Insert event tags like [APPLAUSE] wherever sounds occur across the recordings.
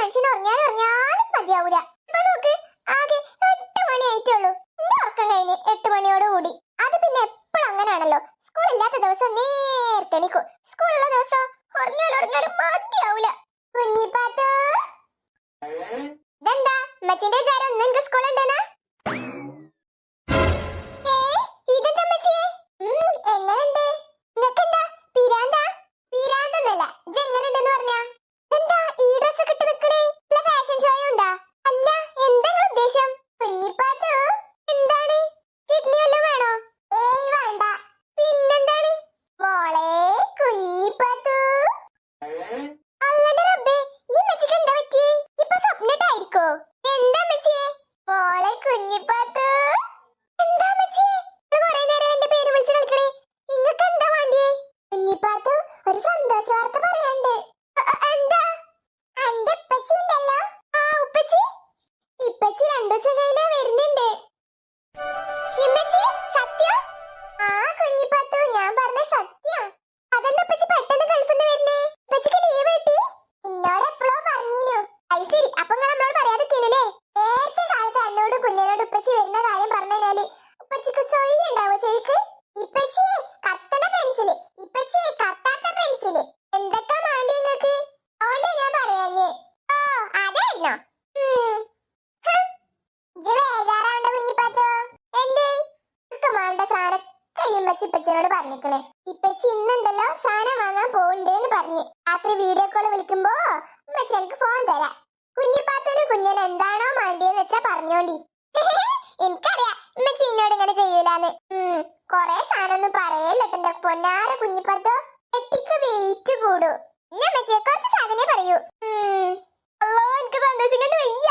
മനുഷ്യൻ ഉറങ്ങാൻ ഉറങ്ങാനും മതിയാവൂല. ഇപ്പൊ നോക്ക് ആകെ എട്ട് മണി ആയിട്ടുള്ളൂ എന്റെ ഉറക്കം കഴിഞ്ഞ് എട്ട് മണിയോട് കൂടി അത് പിന്നെ എപ്പോഴും അങ്ങനെയാണല്ലോ. സ്കൂൾ ഇല്ലാത്ത ദിവസം നേരത്തെ എണീക്കും. സ്കൂളുള്ള ദിവസം ഉറങ്ങിയാലും ഉറങ്ങിയാലും മതിയാവൂല. കുഞ്ഞിപ്പാത്തു. മോളെ കുഞ്ഞിപ്പാത്തു കയ്യുമ്പച്ചി ഇപ്പച്ചിനോട് പറഞ്ഞിക്കണേ. ഇപ്പച്ചി ഇന്നുണ്ടല്ലോ സാധനം വാങ്ങാൻ പോകണ്ടേന്ന് പറഞ്ഞ്. രാത്രി വീഡിയോ കോൾ വിളിക്കുമ്പോ ഉമ്മച്ചി എനിക്ക് ഫോൺ തരാം. കുഞ്ഞിപ്പാത്തനും കുഞ്ഞൻ എന്താണോ വേണ്ടിയെന്ന് വെച്ചാ പറഞ്ഞോണ്ടി. [LAUGHS] എനിക്കറിയാം ഉമ്മച്ചി എന്നോട് ഇങ്ങനെ ചെയ്യൂലാന്ന്. കൊറേ സാധനം ഒന്നും പറയല്ലോ പൊന്നാര കുഞ്ഞിപ്പാത്തോ. എട്ടിക്ക് വെയിറ്റ് കൂടു. ഇല്ല ഉമ്മച്ചി കുറച്ച് സാധനേ പറയൂ. എനിക്ക് സന്തോഷം കൊണ്ട് വയ്യ.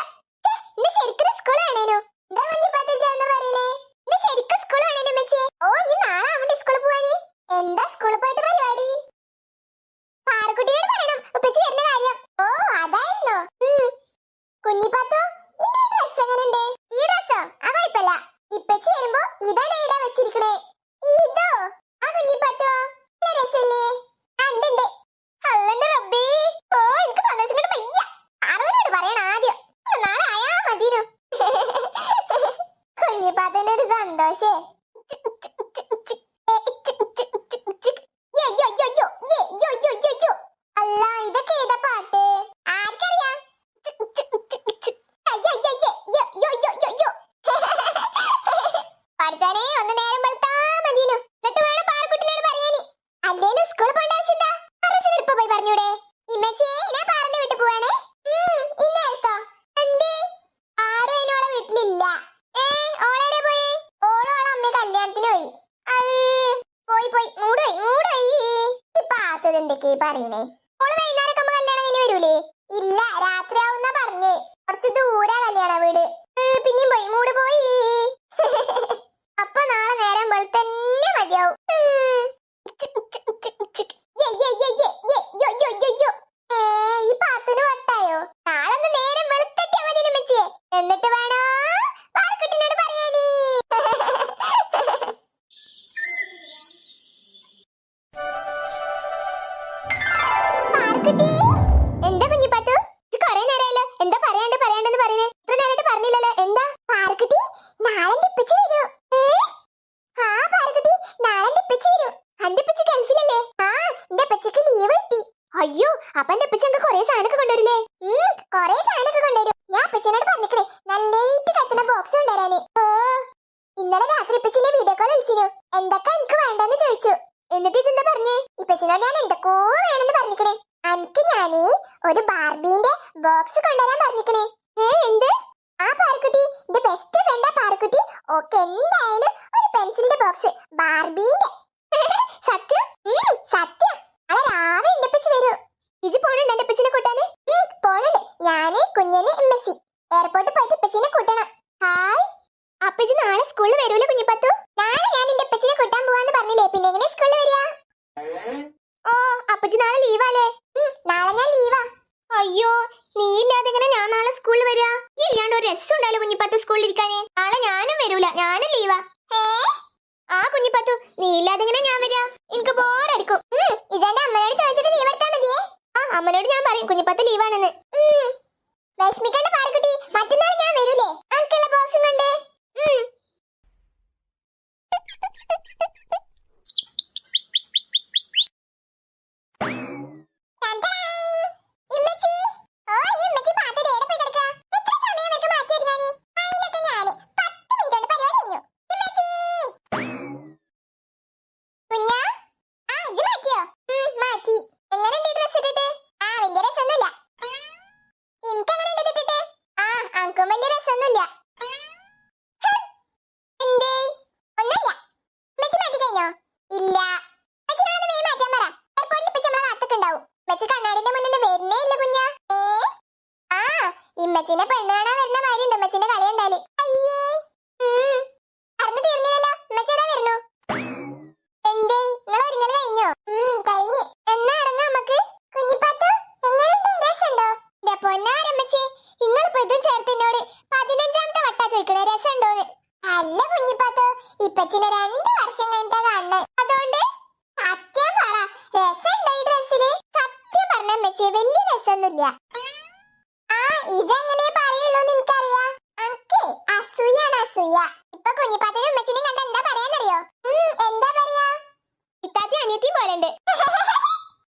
ശരിക്കും സ്കൂളാണേനു എന്താ കുഞ്ഞിപ്പാത്ത ചേർന്ന് പറയണേ ഇന്ന് ശരിക്കും സ്കൂളാണേനു ഉമ്മച്ചി ഓ നീ നാളെ ആവണ്ടേ സ്കൂളിൽ പോവാന് എന്താ സ്കൂളിൽ പോയിട്ട് പരിപാടി പാറക്കുട്ടിയോട് പറയണം ഉപ്പച്ചി വരുന്ന കാര്യം ഓ അതായിരുന്നോ ഉം. കുഞ്ഞിപ്പാത്തോ ഇന്റെ ഈ ഡ്രസ് എങ്ങനെയുണ്ട് ഈ ഡ്രസ്സോ ആ കുഴപ്പമില്ല ഇപ്പച്ചി വരുമ്പോ ഇതാണ് ഇവിടെ വെച്ചിരിക്കണേ ഇതോ ആ കുഞ്ഞിപ്പാത്തോ നല്ല രസല്ലേ ആ ഉണ്ട് ഉണ്ട് അല്ലെന്റെ റബ്ബേ ഓ എനിക്ക് സന്തോഷം കൊണ്ട് വയ്യ ആരോട് പറയണം ആദ്യം ഒന്ന് നാളെ ആയാ മതിനു ഒരു സന്തോഷേ. ആത്തത് എന്തൊക്കെയാ പറയണേ. ഓൾ വൈകുന്നേരം ആകുമ്പോ കല്യാണം കഴിഞ്ഞ് വരൂലേ? ഇല്ല രാത്രി ആവുന്ന പറഞ്ഞേ. കുറച്ച് ദൂരാ കല്യാണ വീട്. പിന്നെയും പോയി മൂട് പോയി. [LAUGHS] അപ്പൊ നാളെ നേരം പോലെ തന്നെ മതിയാവും എന്താ കുഞ്ഞിപ്പാത്തു കൊറേ നേരമായല്ലോ എന്താ പറയാണ്ട് പറയാണ്ടെന്ന് പറയണേ ഇത്ര നേരമായിട്ട് പറഞ്ഞില്ലല്ലോ. എന്താ? പാർക്കുട്ടി നാളെ ഇപ്പച്ചി വരൂ? ആ പാർക്കുട്ടി നാളെ ഇപ്പച്ചി വരൂ. എന്റെ ഇപ്പച്ചി ഗൾഫിലല്ലേ? ആ എന്റെ ഇപ്പച്ചിക്ക് ലീവ് കിട്ടി. അയ്യോ അപ്പൊ എന്റെ എനിക്ക് കൊറേ സാധനമൊക്കെ കൊണ്ടുവരില്ലേ? കൊറേ സാധനമൊക്കെ കൊണ്ടുവരും. ഞാൻ ഇപ്പച്ചിനോട് പറഞ്ഞിക്കണേ നല്ലേറ്റ് കത്തുന്ന ബോക്സ് കൊണ്ടുവരാന്. ഓ ഇന്നലെ രാത്രി ഇപ്പച്ചിന്റെ വീഡിയോ കോൾ വിളിച്ചിനു. എന്തൊക്കെ എനിക്ക് വേണ്ടെന്ന് ചോദിച്ചു. എന്നിട്ട് ഇതെന്താ പറഞ്ഞേ? ഇപ്പച്ചനോട് ഞാൻ എന്തൊക്കെയോ വേണമെന്ന് പറഞ്ഞിക്കണേ. അനക്ക് ഞാനേ ഒരു ബാർബീന്റെ ബോക്സ് കൊണ്ടുവരാൻ പറഞ്ഞിക്കണേ. എന്ത്? ആ പാർക്കുട്ടി എന്റെ ബെസ്റ്റ് ഫ്രണ്ട് ആ പാർക്കുട്ടി ഓക്കെ എന്തായാലും ഒരു പെൻസിലിന്റെ ബോക്സ് ബാർബീന്റെ [LAUGHS] സത്യം? സത്യം. അത് രാവിലെ എന്റെ അപ്പച്ചി വരൂ. ഇത് പോണുണ്ട് എന്റെ അപ്പച്ചിനെ കൂട്ടാന്? പോണുണ്ട്. ഞാൻ കുഞ്ഞന് പോയിട്ട് ഇപ്പച്ചിനെ കൂട്ടണം. ഹായ്. അപ്പച്ചി നാളെ സ്കൂളിൽ വരൂല കുഞ്ഞിപ്പത്തു? നാളെ ഞാൻ എന്റെ അപ്പച്ചിനെ കൂട്ടാൻ പോവാന്ന് പറഞ്ഞില്ലേ. പിന്നെ എങ്ങനെ സ്കൂളിൽ വരിക? ഓ അപ്പച്ചി നാളെ ലീവാലേ നാളെ ലീവാ അയ്യോ നീ ഇല്ലാതെ എങ്ങനെ ഞാൻ നാളെ സ്കൂളിൽ വരിക നീ ഇല്ലാണ്ട് ഒരു രസം ഉണ്ടായാലും കുഞ്ഞിപ്പത്ത് സ്കൂളിൽ ഇരിക്കാനേ? നാളെ ഞാനും വരൂല ഞാനും ലീവാ ആ. കുഞ്ഞിപ്പത്തു നീ ഇല്ലാതെ എങ്ങനെ ഞാൻ വരിക എനിക്ക് ബോറടിക്കും ഇമ്മച്ചി കണ്ണാടിന്റെ മുന്നിൽ വരുന്നേ ഇല്ല കുഞ്ഞാ. ഏ? ആ ഇമ്മച്ചിനെ പെണ്ണാണാ കാണാൻ വരുന്ന മാതിരി ഉണ്ട്. ഇമ്മച്ചിന്റെ ഉണ്ടാൽ അയ്യേ. അറിഞ്ഞു തീർന്നില്ലല്ലോ. ഇമ്മച്ചിടാ വരുന്നു? എന്തേ? നിങ്ങൾ ഒരുങ്ങൽ കഴിഞ്ഞോ? കഴിഞ്ഞ്. എന്നാ ഇറങ്ങാ നമുക്ക്. കുഞ്ഞിപ്പാത്ത എങ്ങനെയുണ്ട്? രസമുണ്ടോ? എന്റെ പൊന്നാരമ്മച്ചി നിങ്ങളിപ്പോ ഇതും ചേർത്ത് എന്നോട് പതിനഞ്ചാമത്തെ വട്ടാ ചോദിക്കണേ. രസമുണ്ടോന്ന്. അല്ല കുഞ്ഞിപ്പാത്ത ഇപ്പച്ചിനെ രണ്ട് അമ്മച്ചി വലിയ രസമൊന്നുമില്ല. ആ ഇതെങ്ങനെ പറയുള്ളൂ നിനക്കറിയാം? അനക്ക് അസൂയാണ് അസൂയ. ഇപ്പൊ കുഞ്ഞിപ്പാത്തനും അമ്മച്ചിനെ കണ്ട എന്താ പറയാന്നറിയോ? എന്താ പറയാ? ഇത്താത്തി അനിയത്തി പോലെ [LAUGHS]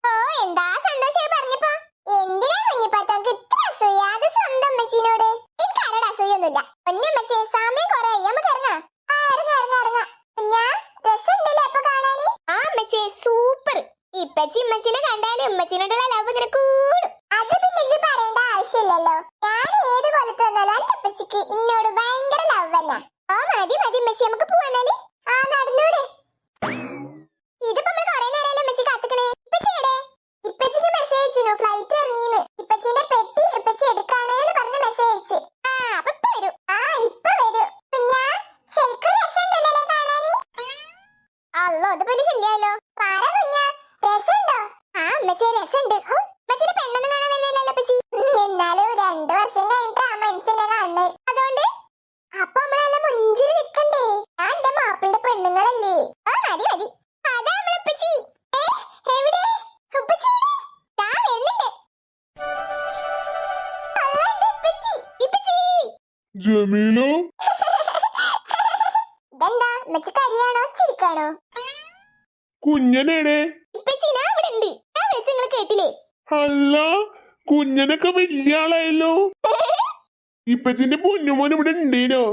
ഓ എന്താ സന്തോഷമായി പറഞ്ഞപ്പോ? ജമീലു? ഇപ്പച്ചിനാ അവിടെ ഉണ്ട്. നിങ്ങൾ കേട്ടില്ലേ? അല്ല കുഞ്ഞനൊക്കെ വലിയ ആളായല്ലോ. [LAUGHS] ഇപ്പച്ചിന്റെ പൊന്നുമോൻ ഇവിടെ ഉണ്ടേനോ?